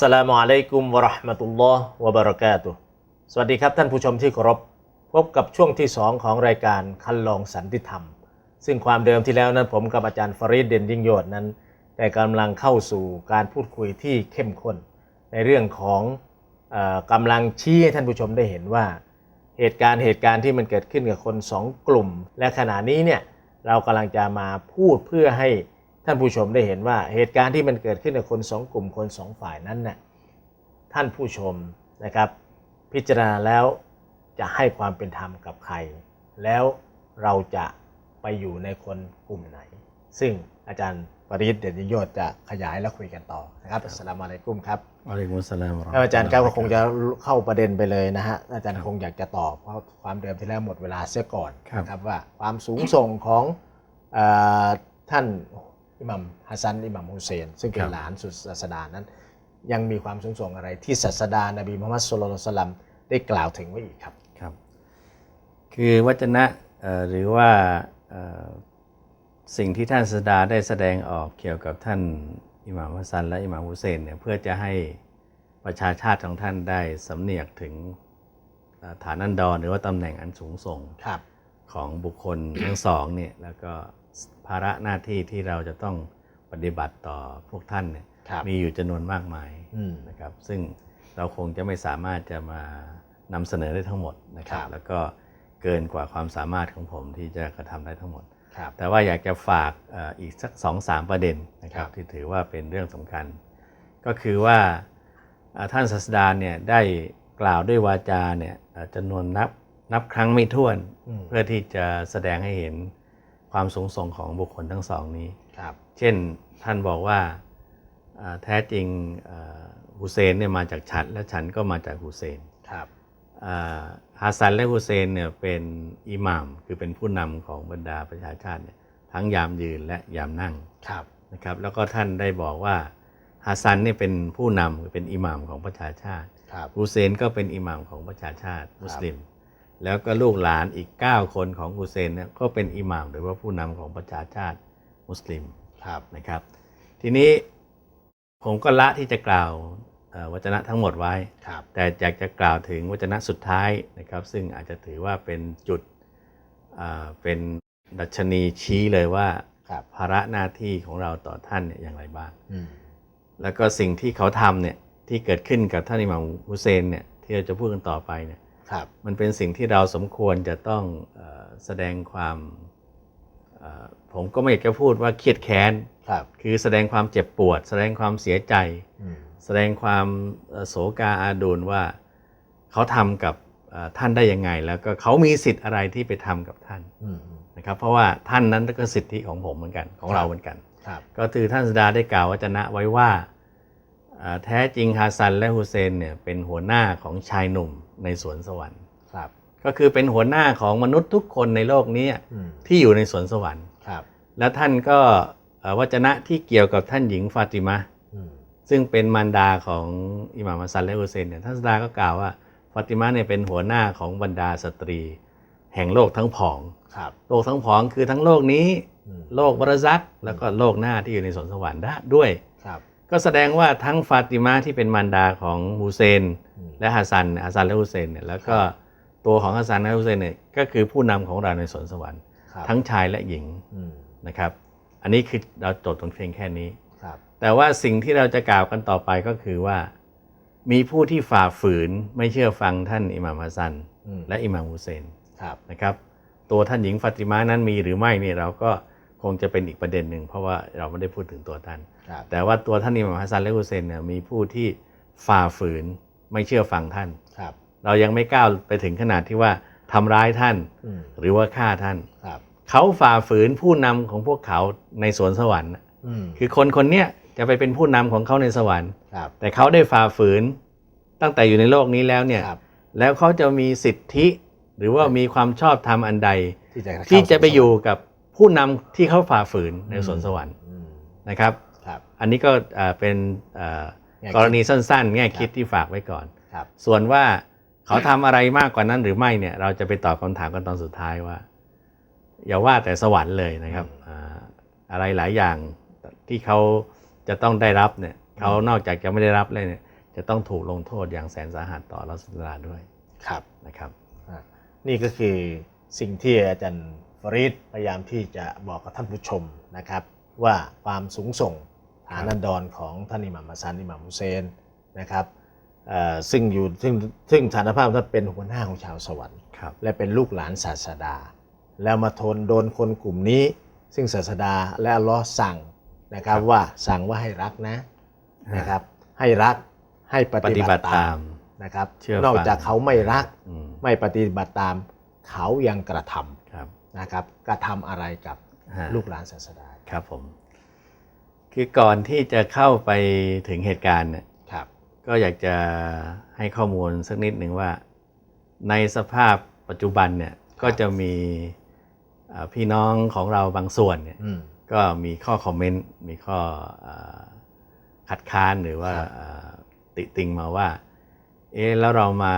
สลามุอะลัยกุมวะราะห์มะตุลลอฮ์วะบะเราะกาตุสวัสดีครับท่านผู้ชมที่เคารพ พบกับช่วงที่ 2 ของรายการคันลองสันติธรรม ซึ่งความเดิมที่แล้วนั้นผมกับอาจารย์ฟรีดเด่นยิ่งโยชน์นั้นได้กำลังเข้าสู่การพูดคุยที่เข้มข้น ในเรื่องของกำลังชี้ให้ท่านผู้ชมได้เห็นว่า เหตุการณ์เหตุการณ์ที่มันเกิดขึ้นกับคนสองกลุ่ม และขณะนี้เนี่ยเรากำลังจะมาพูดเพื่อให้ ท่านผู้ชมได้เห็นว่าเหตุการณ์ที่มันเกิดขึ้นกับคนสองกลุ่มคนสองฝ่ายนั้นน่ะท่านผู้ชมนะครับ พิจารณาแล้วจะให้ความเป็นธรรมกับใคร แล้วเราจะไปอยู่ในคนกลุ่มไหน ซึ่งอาจารย์ปริศเดชนิโยชน์จะขยายและคุยกันต่อนะครับอัสสลามุอะลัยกุมครับอะลัยกุมุสสลามวะเะครับห์มะตุลลอาจารย์ครับก็คงจะเข้าประเด็นไปเลยนะฮะอาจารย์คงอยากจะตอบเพราะความเดิมที่แล้วหมดเวลาเสียก่อนนะครับว่าความสูงส่งของเออท่าน อิหมัมฮัสซันอิหมัมฮุเซน ซึ่งเป็นหลานสุดศาสดานั้น ยังมีความสูงส่งอะไรที่ศาสดานบีมุฮัมมัดสุลลัลลอฮุอะลัยฮิวะซัลลัมได้กล่าวถึงไว้อีกครับครับ คือวจนะเอ่อหรือว่าเอ่อสิ่งที่ท่านสดาได้แสดงออกเกี่ยวกับท่านอิหม่ามฮัสซันและอิหม่ามฮุเซนเนี่ยเพื่อจะให้ประชาชาติของท่านได้สำเนียกถึงเอ่อฐานันดรหรือว่าตำแหน่งอันสูงส่งครับของบุคคลทั้งสองเนี่ยแล้วก็ ภาระหน้าที่ที่เราจะต้องปฏิบัติต่อพวกท่านเนี่ยครับมีอยู่จำนวนมากมายอืมนะครับ ซึ่งเราคงจะไม่สามารถจะมานำเสนอได้ทั้งหมดนะครับครับ แล้วก็เกินกว่าความสามารถของผมที่จะกระทำได้ทั้งหมดครับแต่ว่าอยากจะฝากเอ่ออีกสักสองสามประเด็นนะครับครับ ที่ถือว่าเป็นเรื่องสำคัญ ก็คือว่าเอ่อท่านศาสดาเนี่ยได้กล่าวด้วยวาจาเนี่ยเอ่อจำนวนนับนับครั้งไม่ถ้วนอืมเพื่อที่จะแสดงให้เห็น ความสูงส่งของบุคคลทั้งสองนี้ครับเช่นท่านบอกว่าอ่าแท้จริงอ่าฮุเซนเนี่ยมาจากฉันและฉันก็มาจากฮุเซนครับอ่าฮัสซันและฮุเซนเนี่ยเป็นอิหม่ามคือเป็นผู้นำของบรรดาประชาชาติเนี่ยทั้งยามยืนและยามนั่งครับนะครับแล้วก็ท่านได้บอกว่าฮัสซันเนี่ยเป็นผู้นำคือเป็นอิหม่ามของประชาชาติครับฮุเซนก็เป็นอิหม่ามของประชาชาติมุสลิม แล้วก็ลูกหลานอีก 9 คนของฮุเซนเนี่ยก็เป็นอิหม่ามหรือว่าผู้นำของประชาชาติมุสลิมครับนะครับ ทีนี้ผมก็ละที่จะกล่าวเอ่อวจนะทั้งหมดไว้ครับแต่อยากจะกล่าวถึงวจนะสุดท้ายนะครับ ซึ่งอาจจะถือว่าเป็นจุดอ่าเป็นดัชนีชี้เลยว่าครับภาระหน้าที่ของเราต่อท่านเนี่ยอย่างไรบ้างอืมแล้วก็สิ่งที่เขาทำเนี่ยที่เกิดขึ้นกับท่านอิหม่ามฮุเซนเนี่ยที่เราจะพูดกันต่อไปเนี่ยครับ มันเป็นสิ่งที่เราสมควรจะต้องเออแสดงความเอ่อผมก็ไม่อยากจะพูดว่าเครียดแค้นครับคือแสดงความเจ็บปวด แสดงความเสียใจอืมแสดงความเอ่อโศกาอาดูลว่าเขาทำกับเอ่อท่านได้ยังไง แล้วก็เขามีสิทธิ์อะไรที่ไปทำกับท่านอืมนะครับเพราะว่าท่านนั้นก็สิทธิของผมเหมือนกันของเราเหมือนกันครับก็คือท่านสดาได้กล่าววจนะไว้ว่าเอ่อแท้จริงฮาซันและฮุเซนเนี่ยเป็นหัวหน้าของชายหนุ่ม ในสวนสวรรค์ครับ ก็คือเป็นหัวหน้าของมนุษย์ทุกคนในโลกนี้อืมที่อยู่ในสวนสวรรค์ครับ แล้วท่านก็เอ่อวจนะที่เกี่ยวกับท่านหญิงฟาติมะอืมซึ่งเป็นมารดาของอิหม่ามฮัสซันและฮุเซนเนี่ยท่านสดาก็กล่าวว่าฟาติมะเนี่ยเป็นหัวหน้าของบรรดาสตรี แห่งโลกทั้งผองครับโลกทั้งผองคือทั้งโลกนี้อืมโลกบรซักแล้วก็โลกหน้าที่อยู่ในสวนสวรรค์ได้ด้วยครับ ก็แสดงว่าทั้งฟาติมาที่เป็นมารดาของฮุเซนอืมและฮัสซันฮัสซันและฮุเซนเนี่ยแล้วก็ตัวของฮัสซันและฮุเซนเนี่ยก็คือผู้นำของเราในสวนสวรรค์ครับทั้งชายและหญิงอืมนะครับ อันนี้คือเราจบตรงเพียงแค่นี้ครับแต่ว่าสิ่งที่เราจะกล่าวกันต่อไปก็คือว่า มีผู้ที่ฝ่าฝืนไม่เชื่อฟังท่านอิหม่ามฮัสซันอืมและอิหม่ามฮุเซนครับนะครับตัวท่านหญิงฟาติมานั้นมีหรือไม่เนี่ยเราก็คงจะเป็นอีกประเด็นหนึ่งเพราะว่าเราไม่ได้พูดถึงตัวท่านครับ แต่ว่าตัวท่านอิหม่ามฮัสซันและฮุเซนเนี่ยมีผู้ที่ฝ่าฝืนไม่เชื่อฟังท่านครับเรายังไม่ก้าวไปถึงขนาดที่ว่าทำร้ายท่านอืมหรือว่าฆ่าท่านครับเขาฝ่าฝืนผู้นำของพวกเขาในสวนสวรรค์น่ะอืมคือคนคนเนี้ยจะไปเป็นผู้นำของเขาในสวรรค์ครับแต่เขาได้ฝ่าฝืนตั้งแต่อยู่ในโลกนี้แล้วเนี่ยครับแล้วเขาจะมีสิทธิหรือว่ามีความชอบธรรมอันใด ที่จะเข้าที่จะไปอยู่กับผู้นำที่เขาฝ่าฝืนในสวนสวรรค์อืมนะครับ ครับอันนี้ก็เอ่อเป็นเอ่อแง่คิดกรณีสั้นๆ แง่คิดครับที่ฝากไว้ก่อนครับส่วนว่าเขาทำอะไรมากกว่านั้นหรือไม่เนี่ย เราจะไปตอบคำถามกันตอนสุดท้ายว่า อย่าว่าแต่สวรรค์เลยนะครับอ่าอะไรหลายอย่างที่เขาจะต้องได้รับเนี่ยเขานอกจากจะไม่ได้รับเลยเนี่ย จะต้องถูกลงโทษอย่างแสนสาหัสต่อรัศดาด้วยครับนะครับอะนี่ก็คือสิ่งที่อาจารย์ฟรีดพยายามที่จะบอกกับท่านผู้ชมนะครับ ว่าความสูงส่ง ฐานันดรของท่านอิหม่ามฮัสซันอิหม่ามฮุเซนนะครับเอ่อซึ่งอยู่ซึ่งซึ่งฐานภาพท่านเป็นหัวหน้าของชาวสวรรค์ครับและเป็นลูกหลานศาสดา แล้วมาทนโดนคนกลุ่มนี้ ซึ่งศาสดาและอัลลอฮ์สั่งนะครับว่าสั่งว่าให้รักนะนะครับให้รักให้ปปฏิฏิบับัติติตาตามมนะครับเชื่อฟังนอกจากเขาไม่รักอืมไม่ปฏิบัติตาม เขายังกระทำครับนะครับกระทำอะไรกับฮะลูกหลานศาสดาครับผม คือก่อนที่จะเข้าไปถึงเหตุการณ์เนี่ยครับก็อยากจะให้ข้อมูลสักนิดหนึ่งว่า ในสภาพปัจจุบันเนี่ยก็จะมีเอ่อพี่น้องของเราบางส่วนเนี่ยอืมก็มีข้อคอมเมนต์มีข้อเอ่อคัดค้านหรือว่าครับเอ่อติติงมาว่า เอ๊ะแล้วเรามา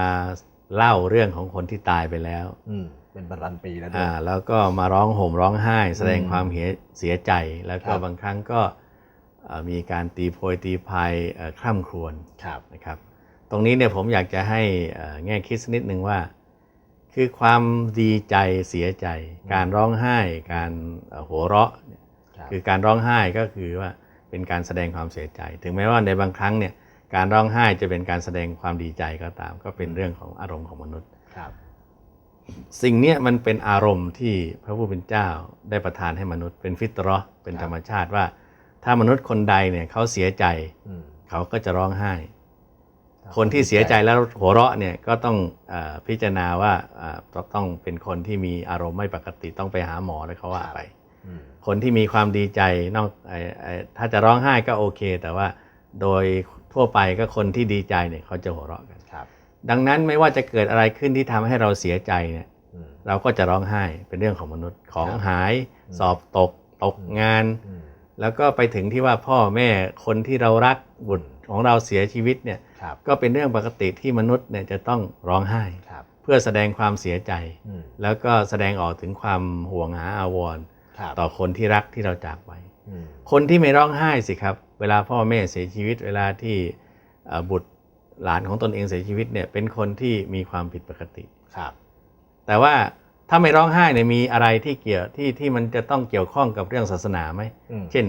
เล่าเรื่องของคนที่ตายไปแล้วอืมเป็นบรรันปีแล้วด้วอ่ายแล้วก็มาร้องห่มร้องไห้ แสดงอืมความเหียเสียใจแล้วก็ครับบางครั้งก็เอ่อ มีการตีโพยตีพายเอ่อคร่ำครวญครับนะครับ ตรงนี้เนี่ยผมอยากจะให้เอ่อแง่คิดสักนิดหนึ่งว่า คือความดีใจเสียใจ การร้องไห้ การเอ่อหัวเราะเนี่ยครับคือการร้องไห้ก็คือว่าเป็นการแสดงความเสียใจ ถึงแม้ว่าในบางครั้งเนี่ยการร้องไห้จะเป็นการแสดงความดีใจก็ตาม ก็เป็นเรื่องของอารมณ์ของมนุษย์ครับ สิ่งเนี้ยมันเป็นอารมณ์ที่พระผู้เป็นเจ้าได้ประทานให้มนุษย์ เป็นฟิตรอห์เป็นครับธรรมชาติว่า ถ้ามนุษย์คนใดเนี่ยเขาเสียใจอืมเขาก็จะร้องไห้ คนที่เสียใจแล้วหัวเราะเนี่ยก็ต้องเออพิจารณาว่าเอ่อต้องเป็นคนที่มีอารมณ์ไม่ปกติต้องไปหาหมอแล้วเขาว่าไปอืมคนที่มีความดีใจนอกไอ้ไอ้ถ้าจะร้องไห้ก็โอเค แต่ว่าโดยทั่วไปก็คนที่ดีใจเนี่ยเขาจะหัวเราะกันครับดังนั้นไม่ว่าจะเกิดอะไรขึ้นที่ทำให้เราเสียใจเนี่ยอืมเราก็จะร้องไห้เป็นเรื่องของมนุษย์ของครับหายอืมสอบตกตกงานอืม แล้วก็ไปถึงที่ว่าพ่อแม่คนที่เรารักบุตรของเราเสียชีวิตเนี่ยครับก็เป็นเรื่องปกติที่มนุษย์เนี่ยจะต้องร้องไห้ครับเพื่อแสดงความเสียใจอืมแล้วก็แสดงออกถึงความห่วงหาอาวรณ์ครับต่อคนที่รักที่เราจากไปอืมคนที่ไม่ร้องไห้สิครับ เวลาพ่อแม่เสียชีวิต เวลาที่เอ่อบุตรหลานของตนเองเสียชีวิตเนี่ยเป็นคนที่มีความผิดปกติครับ แต่ว่า ถ้าไม่ร้องไห้เนี่ยมีอะไรที่เกี่ยวที่ที่มันจะต้องเกี่ยวข้องกับเรื่องศาสนาไหมอืมเช่น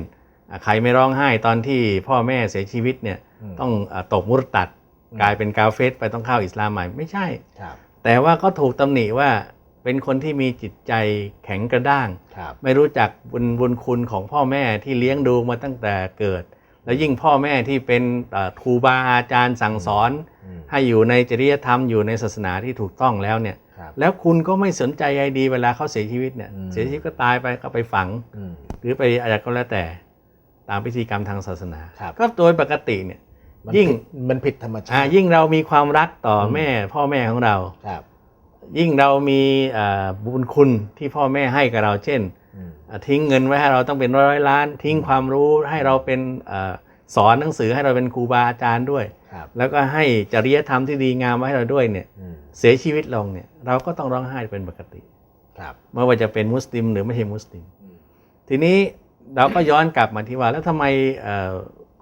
อะใครไม่ร้องไห้ตอนที่พ่อแม่เสียชีวิตเนี่ยอืมต้องอะตกมุรตัดอืมกลายเป็นกาเฟสไปต้องเข้าอิสลามใหม่ไม่ใช่ครับแต่ว่าก็ถูกตำหนิว่าเป็นคนที่มีจิตใจแข็งกระด้างครับไม่รู้จักบุญบุญคุณของพ่อแม่ที่เลี้ยงดูมาตั้งแต่เกิด แล้วยิ่งพ่อแม่ที่เป็นเอ่อครูบาอาจารย์สั่งสอนอืมให้อยู่ในจริยธรรมอยู่ในศาสนาที่ถูกต้องแล้วเนี่ยครับ แล้วคุณก็ไม่สนใจใยดีเวลาเขาเสียชีวิตเนี่ยอืมเสียชีวิตก็ตายไปก็ไปฝังอืมหรือไปอะไรก็แล้วแต่ตามพิธีกรรมทางศาสนาครับก็โดยปกติเนี่ยมันยิ่งผิดมันผิดธรรมชาอ่าติยิ่งเรามีความรักต่ออมแม่ พ่อแม่ของเราครับ ยิ่งเรามีเอ่อบุญคุณที่พ่อแม่ให้กับเรา เช่นอืมอะทิ้งเงินไว้ให้เราต้องเป็นร้อยๆล้าน ทิ้งความรู้ให้เราเป็นเอ่อสอนหนังสือให้เราเป็นครูบาอาจารย์ด้วยครับ แล้วก็ให้จริยธรรมที่ดีงามไว้ให้เราด้วยเนี่ยอืมเสียชีวิตลงเนี่ยเราก็ต้องร้องไห้เป็นปกติครับไม่ว่าจะเป็นมุสลิมหรือไม่ใช่มุสลิมอืมทีนี้เราก็ย้อนกลับมาที่ว่าแล้วทำไมเอ่อ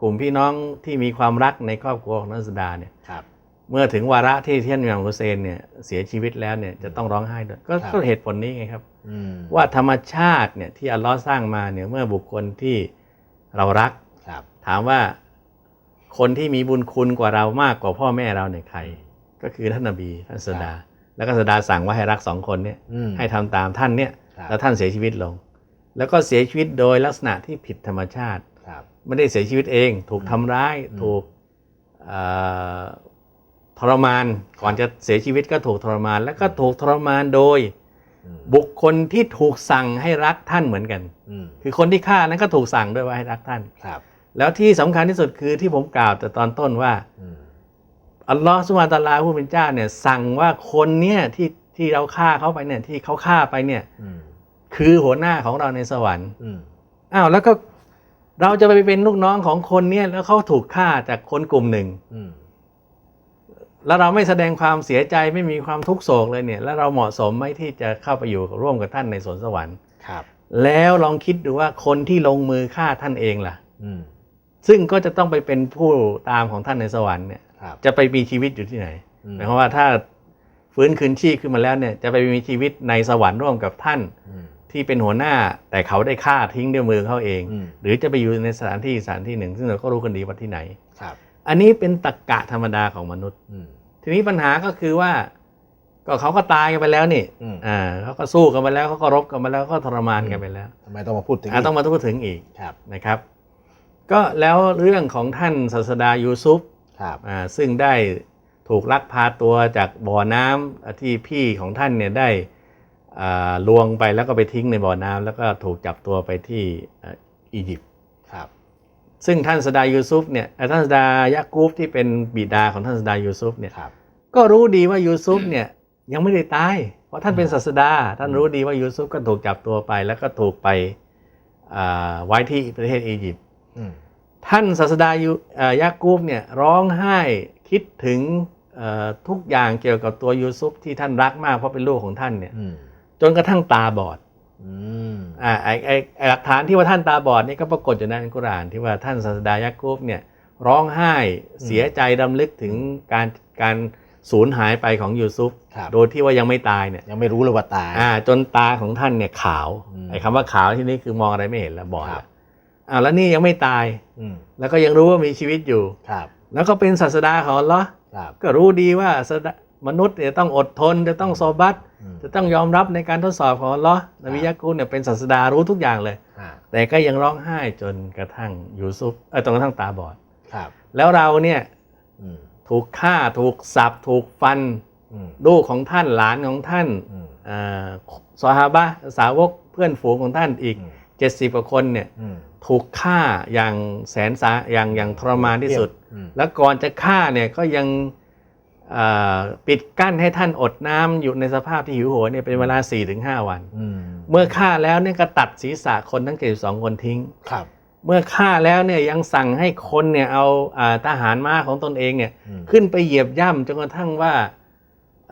กลุ่มพี่น้องที่มีความรักในครอบครัวของนักสดาเนี่ยครับเมื่อถึงวาระที่ท่านอิหม่ามฮุเซนเนี่ยเสียชีวิตแล้วเนี่ยจะต้องร้องไห้ด้วยก็ครับก็เหตุผลนี้ไงครับอืมว่าธรรมชาติเนี่ยที่อัลลอฮ์สร้างมาเนี่ยเมื่อบุคคลที่เรารักครับถามว่า คนที่มีบุญคุณกว่าเรามากกว่าพ่อแม่เราเนี่ยใคร ก็คือท่านนบีท่านสดา แล้วก็สดาสั่งว่าให้รักสองคนเนี่ยอืมให้ทำตามท่านเนี่ยครับแล้วท่านเสียชีวิตลง แล้วก็เสียชีวิตโดยลักษณะที่ผิดธรรมชาติครับไม่ได้เสียชีวิตเอง ถูกทำร้ายอืมถูกเอ่อทรมานก่อนจะเสียชีวิตก็ถูกทรมาน แล้วก็ถูกทรมานโดยอืมบุคคลที่ถูกสั่งให้รักท่านเหมือนกันอืมคือคนที่ฆ่านั้นก็ถูกสั่งด้วยว่าให้รักท่านครับ แล้วที่สำคัญที่สุดคือที่ผมกล่าวแต่ตอนต้นว่าอืมอัลลอฮฺสุบฮานะฮูวะตะอาลาผู้เป็นเจ้าเนี่ย สั่งว่าคนเนี่ยที่ที่เราฆ่าเขาไปเนี่ย ที่เขาฆ่าไปเนี่ยอืมคือหัวหน้าของเราในสวรรค์อืมอ้าวแล้วก็เราจะไปเป็นลูกน้องของคนเนี่ยแล้วเขาถูกฆ่าจากคนกลุ่มหนึ่งอืมแล้วเราไม่แสดงความเสียใจไม่มีความทุกข์โศกเลยเนี่ย แล้วเราเหมาะสมไหมที่จะเข้าไปอยู่ร่วมกับท่านในสวนสวรรค์ครับ แล้วลองคิดดูว่าคนที่ลงมือฆ่าท่านเองล่ะ อืม ซึ่งก็จะต้องไปเป็นผู้ตามของท่านในสวรรค์เนี่ยครับจะไปมีชีวิตอยู่ที่ไหนอืมหมายความว่าถ้าฟื้นคืนชีพขึ้นมาแล้วเนี่ยจะไปมีชีวิตในสวรรค์ร่วมกับท่านอืมที่เป็นหัวหน้าแต่เขาได้ฆ่าทิ้งด้วยมือเขาเองอืมหรือจะไปอยู่ในสถานที่สถานที่หนึ่ง ซึ่งเราก็รู้กันดีว่าที่ไหนครับ อันนี้เป็นตรกกะธรรมดาของมนุษย์อืมทีนี้ปัญหาก็คือว่า ก็เขาก็ตายกันไปแล้วนี่อืมอ่าเขาก็สู้กันไปแล้วเขาก็รบกันไปแล้วเขาก็ทรมานกันไปแล้วทำไมต้องมาพูดถึงอะต้องมาพูดถึงอีกครับนะครับ ก็แล้วเรื่องของท่านศาสดายูซุฟครับอ่าซึ่งได้ถูกลักพาตัวจากบ่อน้ำที่พี่ของท่านเนี่ยได้อ่าลวงไปแล้วก็ไปทิ้งในบ่อน้ำแล้วก็ถูกจับตัวไปที่อ่าอียิปต์ครับซึ่งท่านสดายูซุฟเนี่ยอ่าท่านสดายะกูฟที่เป็นบิดาของท่านสดายูซุฟเนี่ยครับก็รู้ดีว่ายูซุฟเนี่ยยังไม่ได้ตาย เพราะท่านเป็นศาสดา ท่านรู้ดีว่ายูซุฟก็ถูกจับตัวไป แล้วก็ถูกไปอ่าไว้ที่ประเทศอียิปต์อืม ท่านศาสดายูเอ่อยากูบเนี่ยร้องไห้คิดถึงเอ่อทุกอย่างเกี่ยวกับตัวยูซุฟที่ท่านรักมากเพราะเป็นลูกของท่านเนี่ยอืมจนกระทั่งตาบอดอืมอ่าไอไอไอ้หลักฐานที่ว่าท่านตาบอดนี่ก็ปรากฏอยู่ในอัลกุรอานที่ว่าท่านศาสดายากูบเนี่ยร้องไห้เสียใจดำลึกถึงการการสูญหายไปของยูซุฟครับโดยที่ว่ายังไม่ตายเนี่ยยังไม่รู้เลยว่าตายอ่าจนตาของท่านเนี่ยขาวอืมไอ้คำว่าขาวที่นี่คือมองอะไรไม่เห็นแล้วบอดครับแล้ว อ่าแล้วนี่ยังไม่ตายอืมแล้วก็ยังรู้ว่ามีชีวิตอยู่ครับ แล้วก็เป็นศาสดาของอัลเลอฮ์ครับก็รู้ดีว่าศาสดามนุษย์เนี่ยต้องอดทนจะต้องโซบัตอืมจะต้องยอมรับในการทดสอบของอัลเลอฮ์นบียะกูบเนี่ยเป็นศาสดารู้ทุกอย่างเลยอ่าแต่ก็ยังร้องไห้จนกระทั่งยูซุฟเออจนกระทั่งตาบอดครับ แล้วเราเนี่ยอืมถูกฆ่าถูกสับถูกฟันอืมลูกของท่านหลานของท่านอืมอ่าซอฮาบะห์สาวกเพื่อนฝูงของท่านอีกอืม70กว่าคนเนี่ยอืม ถูกฆ่าอย่างแสนสาอย่างอย่างทรมานที่สุดอืมแล้วก่อนจะฆ่าเนี่ยก็ยังเอ่อปิดกั้นให้ท่านอดน้ำอยู่ในสภาพที่หิวโหยเนี่ยเป็นเวลา4-5วันอืมเมื่อฆ่าแล้วเนี่ยก็ตัดศีรษะคนทั้ง72คนทิ้งครับ เมื่อฆ่าแล้วเนี่ยยังสั่งให้คนเนี่ยเอาอาทหารม้าของตนเองเนี่ยอืมขึ้นไปเหยียบย่ำจนกระทั่งว่า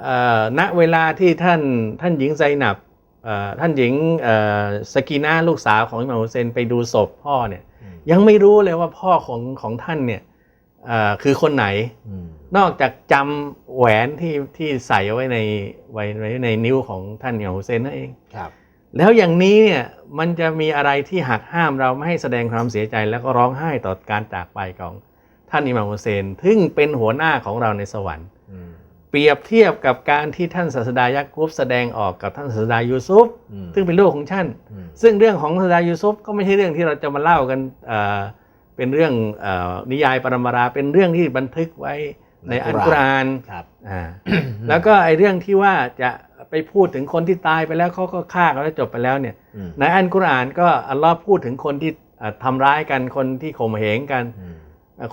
เอ่อณเวลาที่ท่านท่านหญิงไซนับเอ่อ ท่านหญิงเอ่อสกีนาลูกสาวของอิหม่ามฮุเซนไปดูศพพ่อเนี่ยอืมยังไม่รู้เลยว่าพ่อของของท่านเนี่ยเอ่อคือคนไหนอืมนอกจากจำแหวนที่ที่ใส่เอาไว้ในไว้ไว้ในนิ้วของท่านอิหม่ามฮุเซนนั่นเองครับ แล้วอย่างนี้เนี่ยมันจะมีอะไรที่หักห้ามเราไม่ให้แสดงความเสียใจแล้วก็ร้องไห้ต่อการจากไปของท่านอิหม่ามฮุเซนซึ่งเป็นหัวหน้าของเราในสวรรค์อืม เปรียบเทียบกับการที่ท่านศาสดายะกุบแสดงออกกับท่านศาสดายูซุฟอืมซึ่งเป็นลูกของท่านอืมซึ่งเรื่องของศาสดายูซุฟก็ไม่ใช่เรื่องที่เราจะมาเล่ากันเอ่อเป็นเรื่องเออนิยายปรมาราเป็นเรื่องที่บันทึกไว้ในอัลกุรอานครับอ่าแล้วก็ไอ้เรื่องที่ว่าจะไปพูดถึงคนที่ตายไปแล้วเขาก็ฆ่ากันแล้วจบไปแล้วเนี่ยอืมในอัลกุรอานก็อัลลอฮ์พูดถึงคนที่เอ่อทำร้ายกันคนที่ข่มเหงกันอืมเอ่อ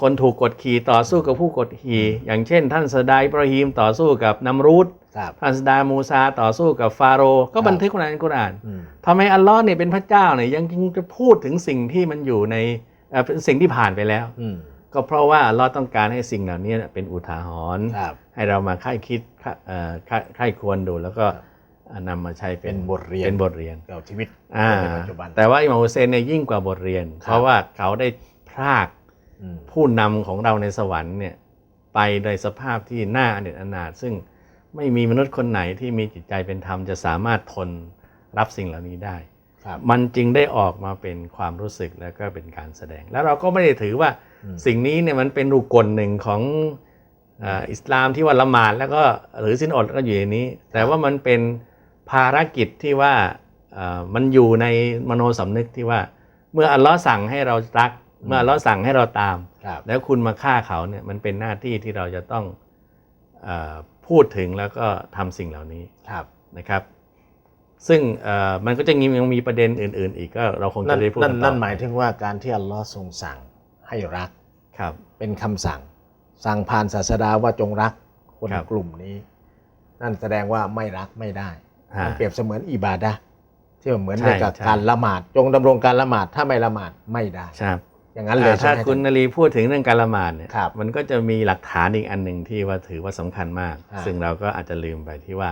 คนถูกกดขี่ต่อสู้กับผู้กดขี่ อย่างเช่น ท่านสดาอิบราฮิมต่อสู้กับนัมรูดครับท่านสดามูซาต่อสู้กับฟาโรห์ก็ครับบันทึกไว้ในอัลกุรอานอืมทำไมอัลลอฮ์เนี่ยเป็นพระเจ้าเนี่ยยังยังจะพูดถึงสิ่งที่มันอยู่ในเอ่อเป็นสิ่งที่ผ่านไปแล้วอืมก็เพราะว่าอัลลอฮ์ต้องการให้สิ่งเหล่านี้เป็นอุทาหรณ์ครับให้เรามาค่ายคิดค่าเอ่อค่ายค่ายควรดูแล้วก็ครับอ่านำมาใช้เป็เป็นนบทเรียนเป็นบทเรียนกับชีวิตอ่าในปัจจุบันแต่ว่าอิหม่ามฮุเซนเนี่ยยิ่งกว่าบทเรียนครับเพราะว่าเขาได้พรากอืม ผู้นำของเราในสวรรค์เนี่ยไปในสภาพที่น่าอเนจอนาถซึ่งไม่มีมนุษย์คนไหนที่มีจิตใจเป็นธรรมจะสามารถทนรับสิ่งเหล่านี้ได้ครับมันจึงได้ออกมาเป็นความรู้สึกแล้วก็เป็นการแสดง แล้วเราก็ไม่ได้ถือว่าอืมสิ่งนี้เนี่ยมันเป็นรูกลหนึ่งของอ่าอิสลามที่ว่าละหมาดแล้วก็หรือสินอดแล้วก็อยู่ในนี้ แต่ว่ามันเป็นภารกิจที่ว่าอ่ามันอยู่ในมโนสำนึกที่ว่า เมื่ออัลลอฮ์สั่งให้เรารัก เมื่ออัลลอฮ์สั่งให้เราตามครับแล้วคุณมาฆ่าเขาเนี่ยมันเป็นหน้าที่ที่เราจะต้องเออพูดถึงแล้วก็ทำสิ่งเหล่านี้ครับนะครับ ซึ่งเอ่อมันก็จะมียังมีประเด็นอื่น ๆ อีกก็เราคงนั่จะนได้พูดนั่นกัต่อนั่นหมายถึงว่าการที่อัลลอฮ์ทรงสั่งให้รักครับเป็นคำสั่ง สั่งผ่านศาสดาว่าจงรักคนครับกลุ่มนี้ นั่นแสดงว่าไม่รักไม่ได้อ่ามัมันเปรียบเสมือนอิบาดะห์ที่เหมือนใช่กับใช่การละหมาด จงดำรงการละหมาดถ้าไม่ละหมาดไม่ได้ใช่ครับ อย่างนั้นเลยอ่าใช่ถ้าไหมคุณนาลีพูดถึงเรื่องการละหมาดเนี่ยครับมันก็จะมีหลักฐานอีกอันหนึ่งที่ว่าถือว่าสำคัญมากอ่าซึ่งเราก็อาจจะลืมไปที่ว่า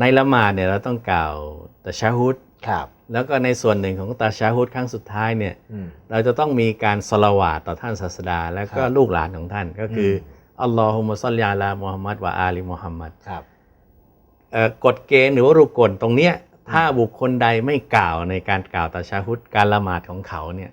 ในละหมาดเนี่ยเราต้องกล่าวตะชาฮุดครับแล้วก็ในส่วนหนึ่งของตาชาฮุดครั้งสุดท้ายเนี่ยอืมเราจะต้องมีการสละวาดต่อท่านศาสดา แล้วก็ครับลูกหลานของท่านก็คืออมอัลลอฮุมะซัลลิอาลามุฮัมมัดวะอาลีมุฮัมมัดครับเอ่อกฎเกณฑ์หรือว่ารุกลตรงเนี้ยถ้าบุคคลใดไม่กล่าวในการกล่าวตาชาฮุดการละหมาดของเขาเนี่ย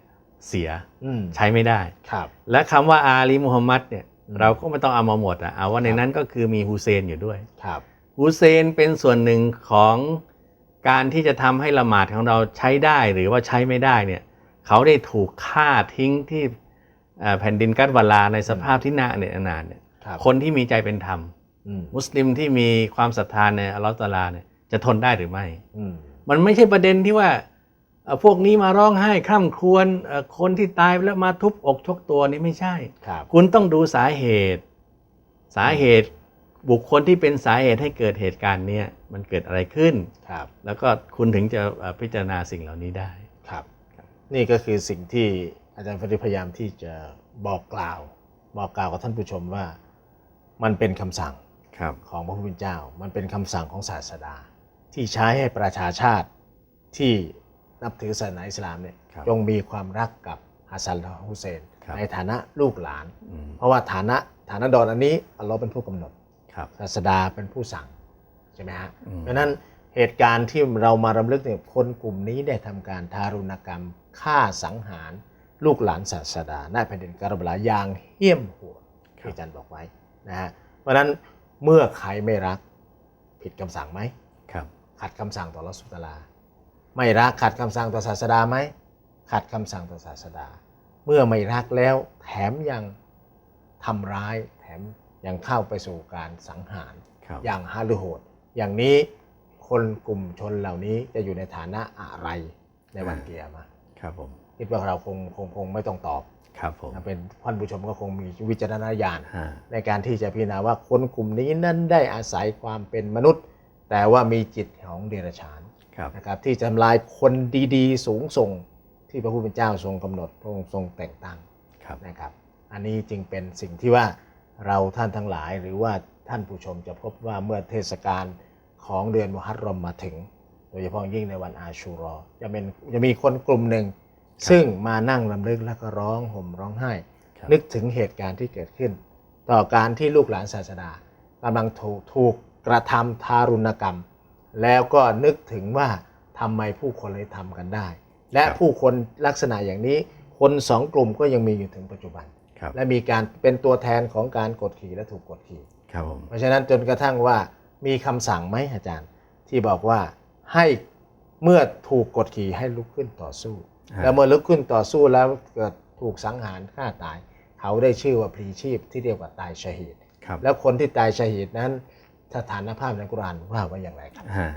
เสียอืมใช้ไม่ได้ครับ และคำว่าอาลีมุฮัมมัดเนี่ยอืมเราก็ไม่ต้องเอามาหมดอะเอาว่าในครับนั้นก็คือมีฮุเซนอยู่ด้วยครับฮุเซนเป็นส่วนหนึ่งของการที่จะทำให้ละหมาดของเราใช้ได้หรือว่าใช้ไม่ได้เนี่ยเขาได้ถูกฆ่าทิ้งที่เอ่อแผ่นดินกัตวาลาในสภาพที่น่าอเนจอนาถเนี่ยครับคนที่มีใจเป็นธรรมอืมมุสลิมที่มีความศรัทธาในอัลลอฮฺตะอาลาเนี่ยจะทนได้หรือไม่อืมมันไม่ใช่ประเด็นที่ว่าเอ่อ พวกนี้มาร้องไห้คร่ำครวญเอ่อคนที่ตายไปแล้วมาทุบอกชกตัวนี่ไม่ใช่ครับคุณต้องดูสาเหตุ สาเหตุบุคคลที่เป็นสาเหตุให้เกิดเหตุการณ์เนี้ยมันเกิดอะไรขึ้นครับ แล้วก็คุณถึงจะเอ่อพิจารณาสิ่งเหล่านี้ได้ครับ นี่ก็คือสิ่งที่อาจารย์ฟริดพยายามที่จะบอกกล่าว บอกกล่าวกับท่านผู้ชมว่ามันเป็นคำสั่งครับของพระผู้เป็นเจ้า มันเป็นคำสั่งของศาสดา ที่ใช้ให้ประชาชาติที่ นับถือศาสนาอิสลามเนี่ยครับจงมีความรักกับฮัสซันและฮุเซนครับในฐานะลูกหลานอืมเพราะว่าฐานะฐานะดอนอันนี้อัลลอฮ์เป็นผู้กำหนดครับศาสดาเป็นผู้สั่งใช่ไหมฮะอืมเพราะฉะนั้นเหตุการณ์ที่เรามารำลึกเนี่ยคนกลุ่มนี้ได้ทำการทารุณกรรมฆ่าสังหาร ลูกหลานศาสดาในแผ่นดินกาลบลาอย่างเหี้ยมโหดที่อาจารย์บอกไว้นะฮะเพราะฉะนั้นเมื่อใครไม่รักผิดคำสั่งไหมครับขัดคำสั่งต่อรัสุตลา ไม่รักขัดคำสั่งต่อศาสดาไหมขัดคำสั่งต่อศาสดา เมื่อไม่รักแล้วแถมยังทำร้ายแถมยังเข้าไปสู่การสังหารครับอย่างฮาลือโหด อย่างนี้คนกลุ่มชนเหล่านี้จะอยู่ในฐานะอะไรในวันเกียร์มาครับผมคิดว่าเราคงคงคงไม่ต้องตอบครับผมนะเป็นท่านผู้ชมก็คงมีวิจารณญาณฮะในการที่จะพิจารณาว่าคนกลุ่มนี้นั้นได้อาศัยความเป็นมนุษย์ แต่ว่ามีจิตของเดรัจฉานครับ นะครับที่จะทำลายคนดีๆ สูงส่งที่พระผู้เป็นเจ้าทรงกำหนดพระองค์ทรงแต่งตั้งครับนะครับ อันนี้จึงเป็นสิ่งที่ว่าเราท่านทั้งหลายหรือว่าท่านผู้ชมจะพบว่าเมื่อเทศกาลของเดือนมุฮัรรอมมาถึง โดยเฉพาะยิ่งในวันอาชูรอ จะเป็นจะมีคนกลุ่มหนึ่ง ซึ่งมานั่งลำลึกแล้วก็ร้องห่มร้องไห้ครับนึกถึงเหตุการณ์ที่เกิดขึ้น ต่อการที่ลูกหลานศาสดากำลังถูกถูกกระทำทารุณกรรม แล้วก็นึกถึงว่าทำไมผู้คนเลยทำกันได้ และครับผู้คนลักษณะอย่างนี้คนสองกลุ่มก็ยังมีอยู่ถึงปัจจุบันครับและมีการเป็นตัวแทนของการกดขี่และถูกกดขี่ครับผมเพราะฉะนั้นจนกระทั่งว่ามีคำสั่งไหมอาจารย์ ที่บอกว่าให้เมื่อถูกกดขี่ให้ลุกขึ้นต่อสู้ฮะแล้วเมื่อลุกขึ้นต่อสู้แล้วเกิดถูกสังหารฆ่าตาย เขาได้ชื่อว่าพลีชีพที่เรียกว่าตายชหีดครับแล้วคนที่ตายชหีดนั้น สถานภาพในกุรอานว่าไว้อย่างไรครับฮะ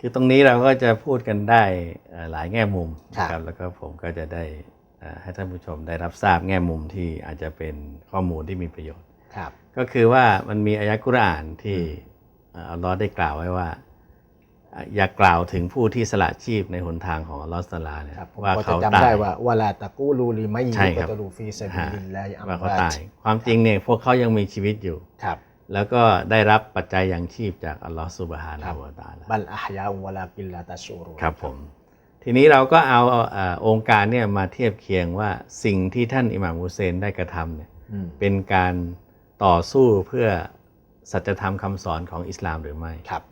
คือตรงนี้เราก็จะพูดกันได้เอ่อหลายแง่มุมครับนะครับแล้วก็ผมก็จะได้เอ่อให้ท่านผู้ชมได้รับทราบแง่มุมที่อาจจะเป็นข้อมูลที่มีประโยชน์ครับ ก็คือว่ามันมีอายะกุรอานที่เอ่ออัลลอฮ์ได้กล่าวไว้ว่าอะอย่ากล่าวถึงผู้ที่สละชีพในหนทางของอัลลอฮ์ตะอาลาเนี่ยครับผมว่าก็เขาจะจำตาได้ยว่าวลาตะกูลูลีไม่ใช่ยูครักบตลูฟีซาบิฮะลิลลาฮิอัมว่าเขาวาตายจความจริงเนี่ยพวกเขายังมีชีวิตอยู่ครับ แล้วก็ได้รับปัจจัยยังชีพจากอัลลอฮ์สุบฮานะครัฮูบวะตะอาลาบัลอาฮยาอุวลากินลาตัชชูรูครับผม ทีนี้เราก็เอาเอ่อองค์การเนี่ยมาเทียบเคียงว่าสิ่งที่ท่านอิหม่ามฮุเซนได้กระทำเนี่ยอืมเป็นการต่อสู้เพื่อสัจธรรมคำสอนของอิสลามหรือไม่ครับ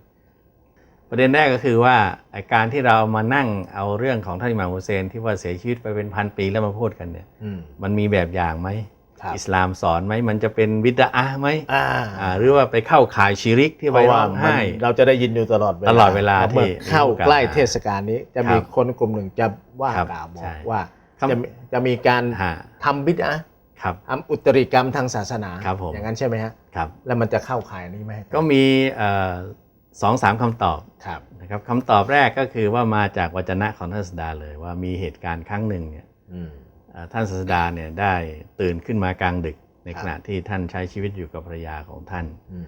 ประเด็นแรกก็คือว่าไอ้การที่เรามานั่งเอาเรื่องของท่านอิหม่ามฮุเซนที่ว่าเสียชีวิตไปเป็นพันปีแล้วมาพูดกันเนี่ยอืมมันมีแบบอย่างไหมครับ อิสลามสอนไหมมันจะเป็นวิดอะห์ไหมอ่าอ่าหรือว่าไปเข้าข่ายชิริกที่เพไปราะร้ว่าองมันไห้เราจะได้ยินอยู่ตลอดเวลาตลอดเวลาพระมื่อที่เข้าใกล้มีโอกาสเทศกาลนี้ จะมีครับคนกลุ่มหนึ่งจะว่าครับกล่าวบอใช่กว่าคำจะมีจะมีการฮะทำบิดอะห์ครับทำอุตริกรรมทางศาสนาครับผมอย่างนั้นใช่ไหมฮะครับแล้วมันจะเข้าข่ายอันนี้ไหมก็มีเอ่อสองสามคำตอบครับนะครับคำตอบแรกก็คือว่ามาจากวจนะของท่านศาสดาเลยว่ามีเหตุการณ์ครั้งหนึ่งเนี่ยอืมเอ่อ ท่านศาสดาเนี่ยได้ตื่นขึ้นมากลางดึกในครับขณะที่ท่านใช้ชีวิตอยู่กับภรรยาของท่านอืม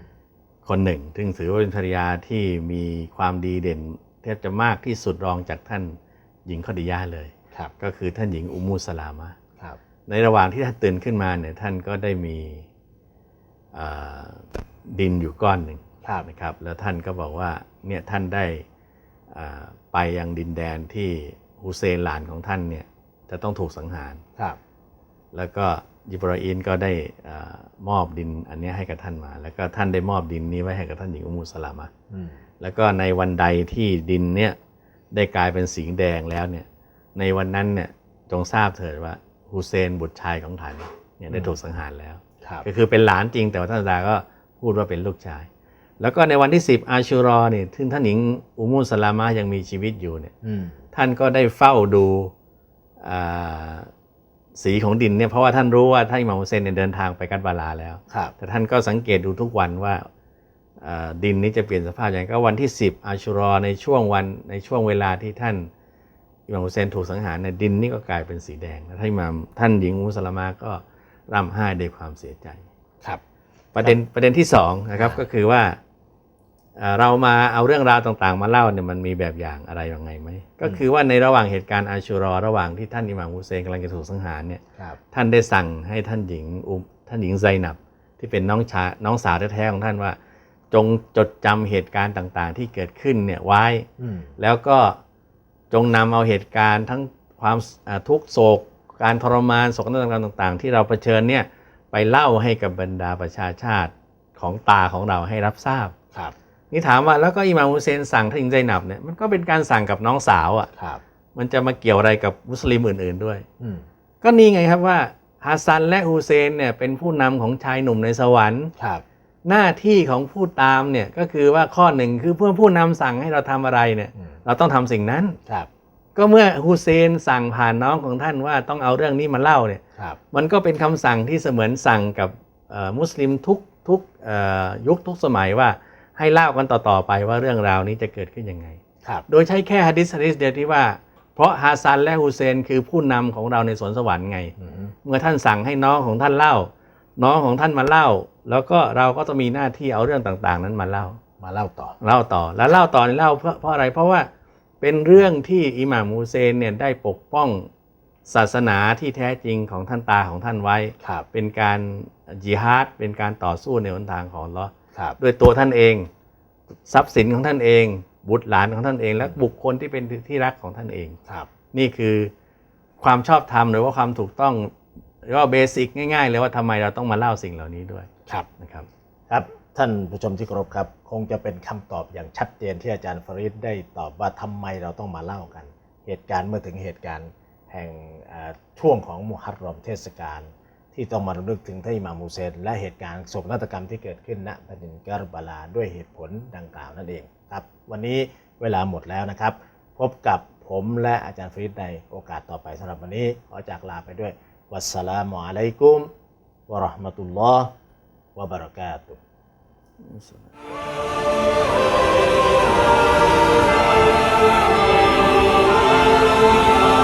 คนหนึ่ง ซึ่งถือว่าเป็นภรรยาที่มีความดีเด่นแทบจะมากที่สุดรองจากท่านหญิงคอดิยาเลยครับก็คือท่านหญิงอุมมุสลามะครับในระหว่างที่ท่านตื่นขึ้นมาเนี่ยท่านก็ได้มีเอ่อดินอยู่ก้อนหนึ่งครับนะครับ แล้วท่านก็บอกว่าเนี่ยท่านได้อ่าไปยังดินแดนที่ฮุเซนหลานของท่านเนี่ย จะต้องถูกสังหารครับ แล้วก็ยิบราอินก็ได้อามอบดินอันเนี้ยให้กับท่านมา แล้วก็ท่านได้มอบดินนี้ไว้ให้กับท่านหญิงอุมมุสลามะอืมแล้วก็ในวันใดที่ดินเนี่ยได้กลายเป็นสีแดงแล้วเนี่ย ในวันนั้นเนี่ยจงทราบเถิดว่าฮุเซนบุตรชายของท่านเนี่ยได้ถูกสังหารแล้วครับก็คือเป็นหลานจริงแต่ว่าท่านศาสดาก็พูดว่าเป็นลูกชาย แล้วก็ในวันที่ 10 อาชูรอเนี่ยซึ่งท่านหญิงอุมมุสลามะยังมีชีวิตอยู่เนี่ยอืมท่านก็ได้เฝ้าดูอ่า สีของดินเนี่ยเพราะว่าท่านรู้ว่าท่านอิหม่ามฮุเซนเนี่ยเดินทางไปกัตบาลาแล้วครับแต่ท่านก็สังเกตดูทุกวันว่าอ่าดินนี้จะเปลี่ยนสภาพอย่างไรก็วันที่ 10 อาชูรอในช่วงวันในช่วงเวลาที่ท่านอิหม่ามฮุเซนถูกสังหารในยดินนี่ก็กลายเป็นสีแดงแล้วท่านอิหม่ามท่านหญิงอุมมุสลามะก็ร่ำไห้ด้วยความเสียใจครับ ประเด็นประเด็นที่สองนะครับอ่าก็คือว่า เอ่อเรามาเอาเรื่องราวต่างๆ มาเล่าเนี่ยมันมีแบบอย่างอะไรยังไงไหมก็คือว่าในระหว่างเหตุการณ์อาชูรอ ระหว่างที่ท่านอิหม่ามฮุเซนกำลังจะถูกสังหารเนี่ยครับท่านได้สั่งให้ท่านหญิงอุมท่านหญิงไซนับ ที่เป็นน้องชาน้องสาวแท้ๆของท่านว่า จงจดจำเหตุการณ์ต่างๆ ที่เกิดขึ้นเนี่ยไว้อืมแล้วก็จงนำเอาเหตุการณ์ทั้งความอ่าทุกข์โศก การทรมานโศกนาฏกรรมต่าง ๆ ที่เราเผชิญเนี่ยไปเล่าให้กับบรรดาประชาชาติของตาของเราให้รับทราบครับ นี่ถามว่าแล้วก็อิหม่ามฮุเซนสั่งท่านหญิงไซนับเนี่ยมันก็เป็นการสั่งกับน้องสาวอะ่ะครับมันจะมาเกี่ยวอะไรกับมุสลิมอื่น ๆด้วยอืมก็นี่ไงครับว่าฮัสซันและฮุเซนเนี่ยเป็นผู้นำของชายหนุ่มในสวรรค์ครับ หน้าที่ของผู้ตามเนี่ยก็คือว่าข้อหนึ่งคือเพื่อผู้นำสั่งให้เราทำอะไรเนี่ยอืมเราต้องทำสิ่งนั้นครับ ก็เมื่อฮุเซนสั่งผ่านน้องของท่านว่าต้องเอาเรื่องนี้มาเล่าเนี่ยครับมันก็เป็นคำสั่งที่เสมือนสั่งกับเอ่อมุสลิมทุกทุกเอ่อยุคทุกสมัยว่า ให้เล่ากันต่อๆไปว่าเรื่องราวนี้จะเกิดขึ้นยังไงครับโดยใช้แค่ฮะดิษฮะดิษเดียวที่ว่า เพราะฮาซันและฮุเซนคือผู้นำของเราในสวนสวรรค์ไงอืมเมื่อท่านสั่งให้น้องของท่านเล่า น้องของท่านมาเล่า แล้วก็เราก็ต้องมีหน้าที่เอาเรื่องต่างๆ นั้นมาเล่า มาเล่าต่อ เล่าต่อ แล้วเล่าต่อนี่เล่าเพราะเพราะอะไร เพราะว่าเป็นเรื่องที่อิหม่ามฮุเซนเนี่ยได้ปกป้องศาสนาที่แท้จริงของท่านตาของท่านไว้ครับเป็นการจิฮาด เป็นการต่อสู้ในหนทางของอัลเลอครับ ด้วยตัวท่านเอง ทรัพย์สินของท่านเอง บุตรหลานของท่านเอง และบุคคลที่เป็นที่รักของท่านเองครับนี่คือความชอบธรรมหรือว่าความถูกต้องหรือว่าเบสิกง่ายๆเลยว่าทำไมเราต้องมาเล่าสิ่งเหล่านี้ด้วยครับนะครับครับท่านผู้ชมที่เคารพครับ คงจะเป็นคำตอบอย่างชัดเจนที่อาจารย์ฟริดได้ตอบว่าทำไมเราต้องมาเล่ากัน เหตุการณ์เมื่อถึงเหตุการณ์แห่งเอ่อช่วงของมุฮัรรอมเทศกาล ที่ต้องมาลึกถึงท่านอิหม่ามมูเซนและเหตุการณ์โศกนาฏกรรมที่เกิดขึ้นณแผ่นดินกรบาลาด้วยเหตุผลดังกล่าวนั่นเองครับวันนี้เวลาหมดแล้วนะครับ พบกับผมและอาจารย์ฟริดในโอกาสต่อไปสำหรับวันนี้ขอจากลาไปด้วยวัสสลามุอะลัยกุมวะราะห์มะตุลลอฮ์วะบะเราะกาตุฮ์